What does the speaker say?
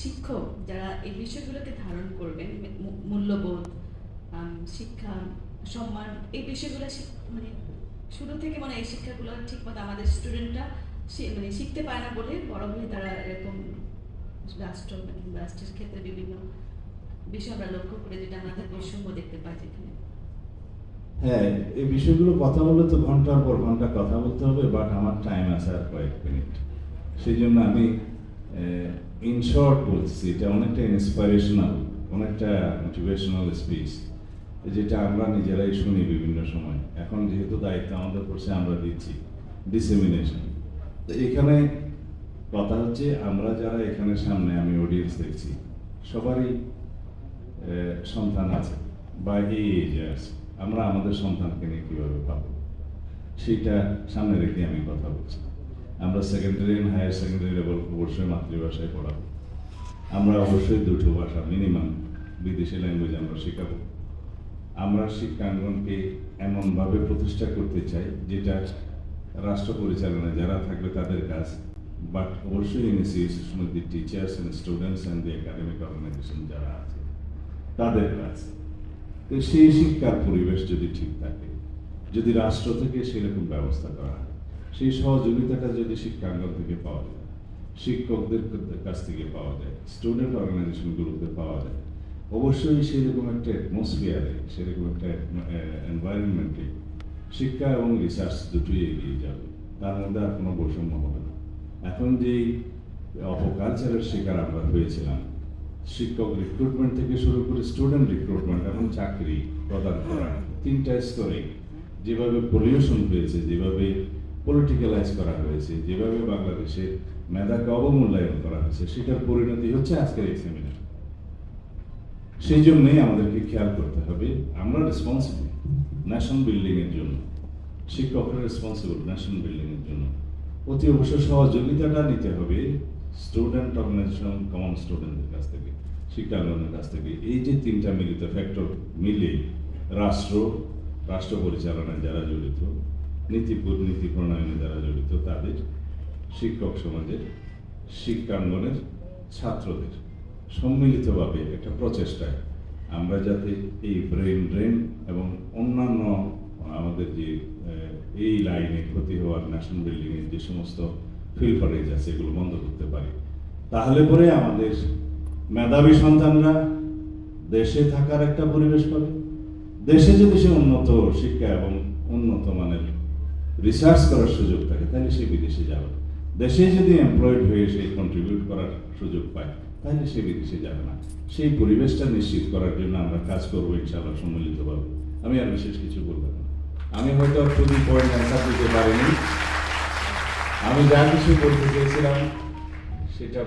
শিক্ষক যারা এই বিষয়গুলোকে ধারণ করবেন মূল্যবোধ শিক্ষা, সম্মান, এই বিষয়গুলো মানে শুরু থেকে মানে এই শিক্ষাগুলো ঠিক মতো আমাদের স্টুডেন্টরা মানে শিখতে পায় না বলে বড় হয়ে তারা এরকম রাষ্ট্র রাষ্ট্রের ক্ষেত্রে বিভিন্ন বিষয় আমরা লক্ষ্য করে যেটা আমাদের বৈষম্য দেখতে পাই যেখানে। হ্যাঁ এই বিষয়গুলো কথা বললে তো ঘণ্টার পর ঘণ্টা কথা বলতে হবে বাট আমার টাইম আছে আর কয়েক মিনিট সেই জন্য আমি ইন শর্ট বলছি, এটা অনেকটা ইন্সপিরেশনাল অনেকটা মোটিভেশনাল স্পিচ যেটা আমরা নিজেরাই শুনি বিভিন্ন সময়। এখন যেহেতু দায়িত্ব আমাদের পড়ছে, আমরা দিচ্ছি। ডিসেমিনেশন তো এখানে কথা হচ্ছে, আমরা যারা এখানে সামনে, আমি অডিয়েন্স দেখছি, সবারই সন্তান আছে, বা এই এজে আছে। আমরা আমাদের সন্তানকে নিয়ে কীভাবে পাবো সেইটা সামনে রেখে আমি কথা বলছি। আমরা secondary and higher secondary level অবশ্যই মাতৃভাষায় পড়াবো। আমরা অবশ্যই দুটো ভাষা মিনিমাম বিদেশি ল্যাঙ্গুয়েজ আমরা শেখাবো। আমরা শিক্ষাঙ্গনকে এমনভাবে প্রতিষ্ঠা করতে চাই, যেটা রাষ্ট্র পরিচালনায় যারা থাকবে তাদের কাজ। বাট অবশ্যই initiation with the teachers and students and the academic organisation যারা আছে, তাদের কাজ। তো সেই শিক্ষার পরিবেশ যদি ঠিক থাকে, যদি রাষ্ট্র থেকে সেরকম ব্যবস্থা করা হয় সেই সহযোগিতাটা যদি শিক্ষাঙ্গন থেকে পাওয়া যায়, শিক্ষকদের কাছ থেকে পাওয়া যায় স্টুডেন্ট অর্গানাইজেশনগুলোতে পাওয়া যায়, অবশ্যই সেরকম একটা অ্যাটমসফিয়ারে সেরকম একটা এনভায়রনমেন্টে শিক্ষা এবং রিসার্চ দুটোই এগিয়ে যাবে। তার মধ্যে আর কোনো বৈষম্য হবে না। এখন যেই অপকালচারের শিকার আমরা হয়েছিলাম, শিক্ষক রিক্রুটমেন্ট থেকে শুরু করে স্টুডেন্ট রিক্রুটমেন্ট এবং চাকরি প্রদান করা, তিনটা স্তরে যেভাবে পলিউশন হয়েছে, যেভাবে পলিটিক্যালাইজ করা হয়েছে, যেভাবে বাংলাদেশের মেধাকে অবমূল্যায়ন করা হয়েছে, সেটার পরিণতি হচ্ছে আজকের এই সেমিনার সেই জন্যই আমাদেরকে খেয়াল করতে হবে, আমরা রেসপন্সিবল ন্যাশন এর জন্য, শিক্ষকরা রেসপন্সিবল ন্যাশন এর জন্য। অতি অবশ্য সহযোগিতাটা নিতে হবে স্টুডেন্ট অর্গানাইজেশন কমন স্টুডেন্টদের কাছ থেকে, শিক্ষাঙ্গনের কাছ থেকে। এই যে তিনটা মিলিত ফ্যাক্টর মিলে, রাষ্ট্র রাষ্ট্র পরিচালনায় যারা জড়িত নীতি নীতি প্রণয়নে যারা জড়িত তাদের শিক্ষক সমাজের, শিক্ষাঙ্গনের ছাত্রদের সম্মিলিতভাবে একটা প্রচেষ্টায় আমরা যাতে এই ব্রেন ড্রেন এবং অন্যান্য, আমাদের যে এই লাইনে ক্ষতি হওয়ার ন্যাশনাল বিল্ডিং এর যে সমস্ত ফিল্টারেজ আছে এগুলো বন্ধ করতে পারি। তাহলে পরে আমাদের মেধাবী সন্তানরা দেশে থাকার একটা পরিবেশ পাবে। দেশে যদি সে উন্নত শিক্ষা এবং উন্নত মানের রিসার্চ করার সুযোগ থাকে তাহলে সে বিদেশে যাবে। দেশে যদি এমপ্লয়েড হয়ে সে কন্ট্রিবিউট করার সুযোগ পায়, তাহলে সে বিদেশে যাবে না। সেই পরিবেশটা নিশ্চিত করার জন্য আমরা কাজ করব, ইনশাআল্লাহ সম্মিলিতভাবে আমি আর বিশেষ কিছু বলব না। আমি হয়তো খুবই পয়েন্ট অ্যান্সার দিতে পারিনি। আমি যা কিছু বলতে চেয়েছিলাম, সেটা